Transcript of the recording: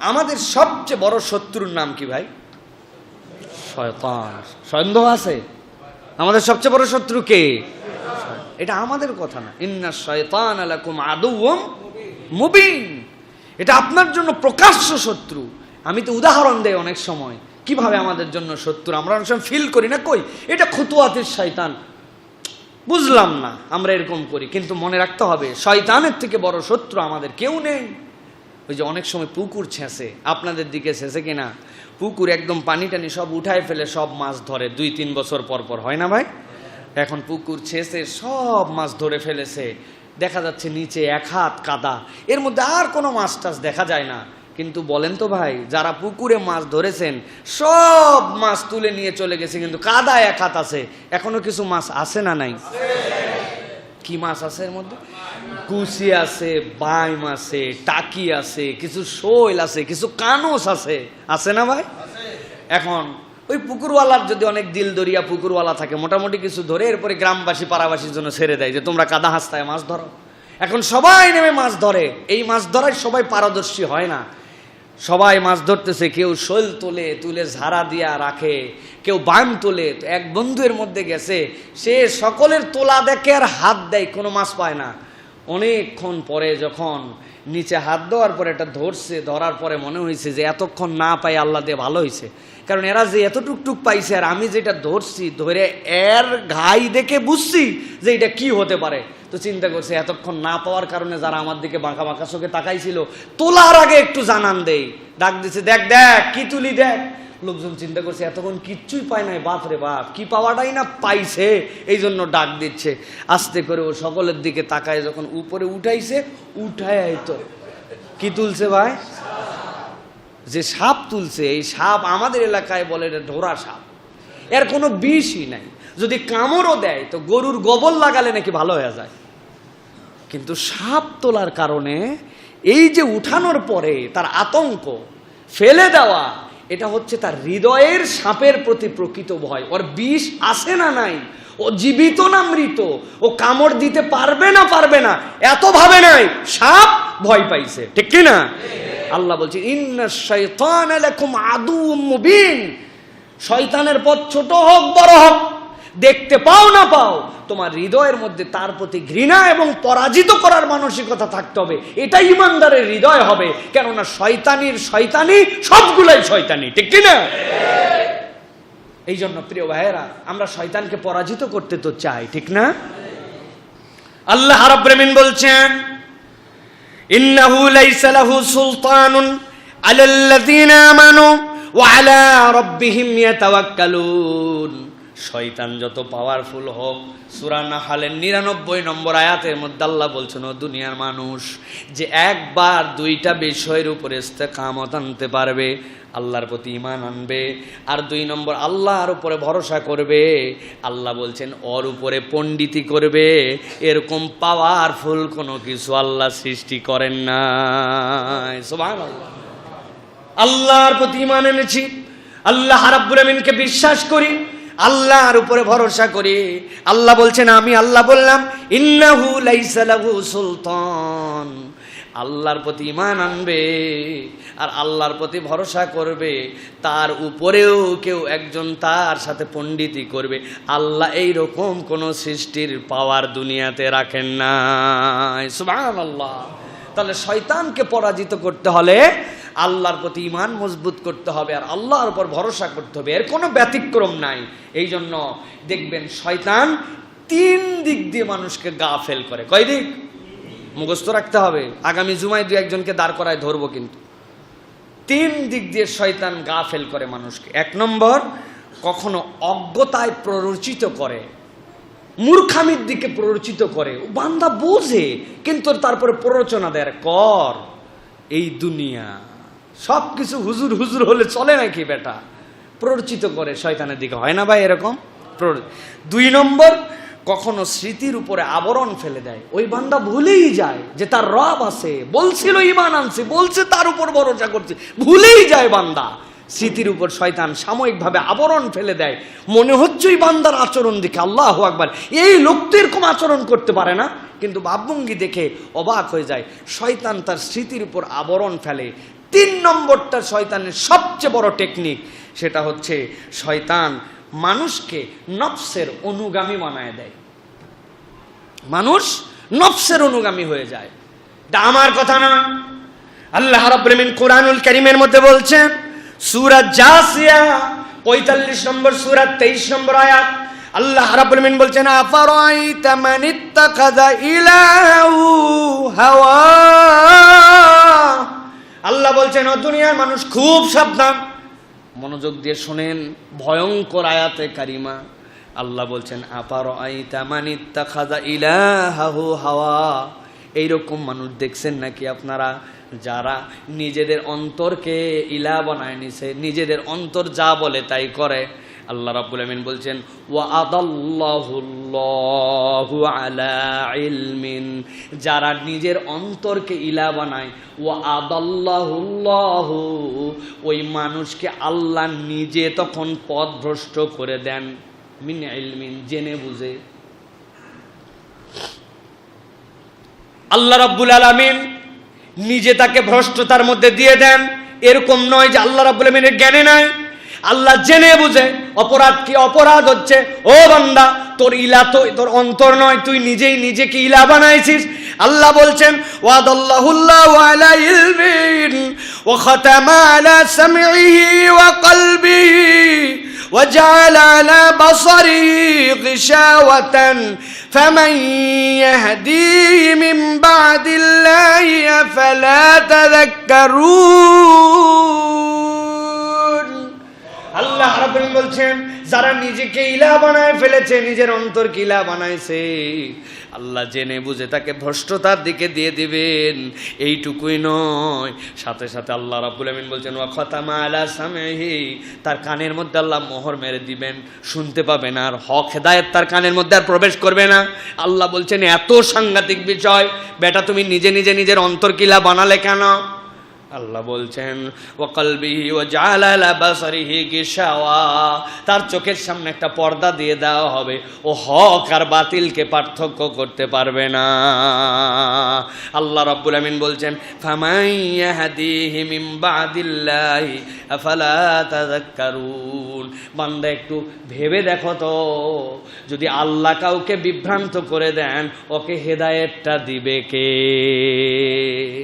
আমাদের সবচেয়ে বড় শত্রুর নাম কি ভাই? শয়তান। সন্দেহ আছে? আমাদের সবচেয়ে বড় শত্রু কে? এটা আমাদের কথা না। ইন্না শয়তান আলাকুম আদুম মুবিন। এটা আপনার জন্য প্রকাশ্য শত্রু। আমি তো উদাহরণ দেই অনেক সময়। কীভাবে আমাদের জন্য শত্রু? আমরা অনেক সময় ফিল করি না, কই? এটা খুতুয়াতের শয়তান। বুঝলাম না, আমরা এরকম করি। কিন্তু মনে রাখতে হবে, শয়তানের থেকে বড় শত্রু আমাদের কেউ নেই। ওই যে অনেক সময় পুকুর ছেঁচে, আপনাদের দিকে ছেঁচে কিনা? পুকুর একদম পানি টানি সব উঠায় ফেলে, সব মাছ ধরে। দুই, তিন বছর পর পর, হয় না ভাই? এখন পুকুর ছেঁচে সব মাছ ধরে ফেলেছে। দেখা যাচ্ছে নিচে এক হাত কাদা। এর মধ্যে আর কোনো মাছ টাছ দেখা যায় না। কিন্তু বলেন তো ভাই, যারা পুকুরে মাছ ধরেছেন, সব মাছ তুলে নিয়ে চলে গেছে, কিন্তু কাদা এক হাত আছে। এখনও কিছু মাছ আছে না নাই? কি মাছ আছে এর মধ্যে? কুচি আছে, বাইম আছে, টাকি আছে, কিছু শৈল আছে, কিছু কানস আছে। আছে না ভাই? এখন, ওই পুকুরওয়ালার যদি অনেক দিল দরিয়া পুকুরওয়ালা থাকে, মোটামুটি কিছু ধরে, এরপরে গ্রামবাসী পাড়াবাসীর জন্য ছেড়ে দেয় যে তোমরা কাদা হাসতায় মাছ ধরো। এখন সবাই নেমে মাছ ধরে। এই মাছ ধরায় সবাই পারদর্শী হয় না। সবাই মাছ ধরতেছে, কেউ শোল তোলে, তুলে ঝাড়া দিয়া রাখে, কেউ বাম তোলে এক বন্ধুয়ের মধ্যে গেছে, সে সকলের তোলা দেখে আর হাত দেয়, কোনো মাছ পায় না। অনেকক্ষণ পরে যখন নিচে হাত দেওয়ার পরে এটা ধরছে, ধরার পরে মনে হয়েছে যে এতক্ষণ না পাই আল্লাহ দিয়ে ভালো হয়েছে। কারণ এরা যে এত টুকটুক পাইছে আর আমি যেটা ধরছি, ধরে এর ঘাই দেখে বুঝছি যে এটা কি হতে পারে। তো চিন্তা করছে, এতক্ষণ না পাওয়ার কারণে যারা আমার দিকে বাঁকা বাঁকা চোখে তাকাইছিল, তোলার আগে একটু জানান দেই। ডাক দিছে, দেখ দেখ, কি তুলি, দেখ। লোকজন চিন্তা করছে, এতক্ষণ কিচ্ছুই পায় নাই, বাপ রে বাপ, কি পাওয়াটাই না পাইছে? এই জন্য ডাক দিচ্ছে। আস্তে করে ও সকলের দিকে তাকায়, যখন উপরে উঠাইছে, উঠায় তো কি তুলছে ভাই? যে সাপ তুলছে, এই সাপ আমাদের এলাকায় বলে এটা ঢোরা সাপ। এর কোনো বিষই নাই। যদি কামড়ও দেয়, তো গরুর গোবর লাগালে নাকি ভালো হয়ে যায়। কিন্তু সাপ তোলার কারণে এই যে উঠানোর পরে তার আতঙ্ক, ফেলে দেওয়া, এটা হচ্ছে তার হৃদয়ের সাপের প্রতি প্রকৃত ভয়। ওর বিষ আসে না নাই, ও জীবিত না মৃত, ও কামড় দিতে পারবে না পারবে না, এত ভাবে নাই, সাপ ভয় পাইছে, ঠিক কি না? আল্লাহ বলছে শয়তানের পথ ছোট হোক, বড় হোক দেখতে পাও না পাও, তোমার হৃদয়ের মধ্যে তার প্রতি ঘৃণা এবং পরাজিত করার মানসিকতা থাকতে হবে। এটা ইমানদারের হৃদয় হবে, কেননা শয়তানির শয়তানি সবগুলাই শয়তানি, ঠিক কি না? এই জন্য প্রিয় ভাইয়েরা, আমরা শয়তানকে পরাজিত করতে তো চাই, ঠিক না? আল্লাহ রাব্বুল বলছেন, ইন্নাহু লাইসা লাহু সুলতানুন আলাল্লাযীনা ওয়া শয়তান যত পাওয়ারফুল হোক সুরানা নাহালের নিরানব্বই নম্বর আয়াতের মধ্যে আল্লাহ বলছেন, ও দুনিয়ার মানুষ, যে একবার দুইটা বিষয়ের উপরে ইস্তেকামত আনতে পারবে, আল্লাহর প্রতি ইমান আনবে, আর দুই নম্বর আল্লাহর উপরে ভরসা করবে, আল্লাহ বলছেন, ওর উপরে পণ্ডিতি করবে, এরকম পাওয়ারফুল কোনো কিছু আল্লাহ সৃষ্টি করেন না আল্লাহর প্রতি ইমান এনেছি। আল্লাহ রাব্বুল আমিনকে বিশ্বাস করি। আল্লাহর উপরে ভরসা করি। আল্লাহ বলছেন, আমি আল্লাহ বললাম, ইন্নাহু লাইসা লাহু সুলতান। আল্লাহর প্রতি ইমান আনবে আর আল্লাহর প্রতি ভরসা করবে। তার উপরেও কেউ একজন তার সাথে পণ্ডিতি করবে। আল্লাহ এই রকম কোন সৃষ্টির পাওয়ার দুনিয়াতে রাখেন না সুবহানাল্লাহ। তাহলে শয়তানকে পরাজিত করতে হলে আল্লাহর প্রতি ইমান মজবুত করতে হবে আর আল্লাহর উপর ভরসা করতে হবে। এর কোনো ব্যতিক্রম নাই। এই জন্য দেখবেন শয়তান তিন দিক দিয়ে মানুষকে গা ফেল করে। কয় দিক? মুখস্থ রাখতে হবে। আগামী জুমায় দু একজনকে দাঁড় করায় ধরবো কিন্তু। তিন দিক দিয়ে শয়তান গা ফেল করে মানুষকে। এক নম্বর, কখনো অজ্ঞতায় প্ররোচিত করে, মূর্খামির দিকে প্ররোচিত করে। বান্দা বোঝে, কিন্তু তারপরে প্ররোচনা দেয় কর। এই দুনিয়া সব কিছু হুজুর হুজুর হলে চলে নাকি বেটা? প্ররোচিত করে শয়তানের দিকে। হয় না ভাই এরকম? দুই নম্বর, কখনো স্মৃতির উপরে আবরণ ফেলে দেয়। ওই বান্দা ভুলেই যায় যে তার রব আছে। বলছিল ইমান আনছে, বলছে তার উপর ভরসা করছে। ভুলেই যায় বান্দা। স্মৃতির উপর শয়তান সাময়িকভাবে আবরণ ফেলে দেয়। মনে হচ্ছে ওই বান্দার আচরণ দেখে আল্লাহ আকবার। এই লোক তো এরকম আচরণ করতে পারে না। কিন্তু ভাবভঙ্গি দেখে অবাক হয়ে যায়। শয়তান তার স্মৃতির উপর আবরণ ফেলে। তিন নম্বরটা শয়তানের সবচেয়ে বড় টেকনিক সেটা হচ্ছে শয়তান মানুষকে নফসের অনুগামী বানায় দেয়। মানুষ নফসের অনুগামী হয়ে যায়। এটা আমার কথা না। আল্লাহ রাব্বুল আমিন কোরআনুল কারীমের মধ্যে বলছেন, সূরা জাসিয়া 45 নম্বর সূরা 23 নম্বর আয়াত, আল্লাহ রাব্বুল আমিন বলছেন, আফারাইতা মান ইত্তাখাযা ইলাহু হাওয়া? আল্লাহ বলছেন, ও দুনিয়ার মানুষ, খুব সাবধান। মনোযোগ দিয়ে শোনেন, ভয়ঙ্কর আয়াতে কারিমা। আল্লাহ বলছেন আপার আইতা মানিত্তা খাজা ইলাহাহু হাওয়া? এইরকম মানুষ দেখছেন নাকি আপনারা? যারা নিজেদের অন্তরকে ইলা বানায় নিছে, নিজেদের অন্তর যা বলে তাই করে। আল্লাহ রাব্বুল আমিন বলছেন, ওয়া আদাল্লাহুল্লাহু আলা যারা নিজের অন্তরকে ইলা বানায়, ওয়া আদাল্লাহুল্লাহু ওই মানুষকে আল্লাহ নিজে তখন পথভ্রষ্ট করে দেন, মিন ইলমিন জেনে বুঝে। আল্লাহ রাব্বুল আলামিন নিজে তাকে ভ্রষ্টতার মধ্যে দিয়ে দেন, এরকম নয় যে আল্লাহ রাব্বুল আলামিনের জ্ঞানে নাই। আল্লাহ জেনে বুঝে অপরাধ কি অপরাধ হচ্ছে ও বান্দা তোর ইলা তো তোর অন্তর নয় তুই নিজেই নিজেকে ইলা বানাইছিস আল্লাহ বলছেন ওয়াদাল্লাহুল্লাহু আলা ইলমিন ওয়া খাতামা আলা সামইহি ওয়া কলবিহি وجعل على بصره غشاوة فمن يهديه من بعد الله أفلا تذكرون বলছেন যারা নিজেকে ইলা বানায় ফেলেছে, নিজের অন্তর কিলা বানাইছে। আল্লাহ জেনে বুঝে তাকে ভ্রষ্টতার দিকে দিয়ে দিবেন। এইটুকুই নয়। সাথে সাথে আল্লাহ রাব্বুল আমিন বলছেন, ওয়া খতামা আলা সামেহি তার কানের মধ্যে আল্লাহ মোহর মেরে দিবেন, শুনতে পাবে না। আর হক হেদায়েত তার কানের মধ্যে আর প্রবেশ করবে না। আল্লাহ বলছেন, এত সাংঘাতিক বিষয়। বেটা, তুমি নিজে নিজে নিজের অন্তর কিলা বানালে কেন? আল্লাহ বলছেন ও জালালা বাসারিহি তার চোখের সামনে একটা পর্দা দিয়ে দেওয়া হবে। ও হক আর বাতিলকে পার্থক্য করতে পারবে না। আল্লাহ রাব্বুল আমিন বলছেন বান্দা একটু ভেবে দেখো তো, যদি আল্লাহ কাউকে বিভ্রান্ত করে দেন, ওকে হেদায়েতটা দিবে কে?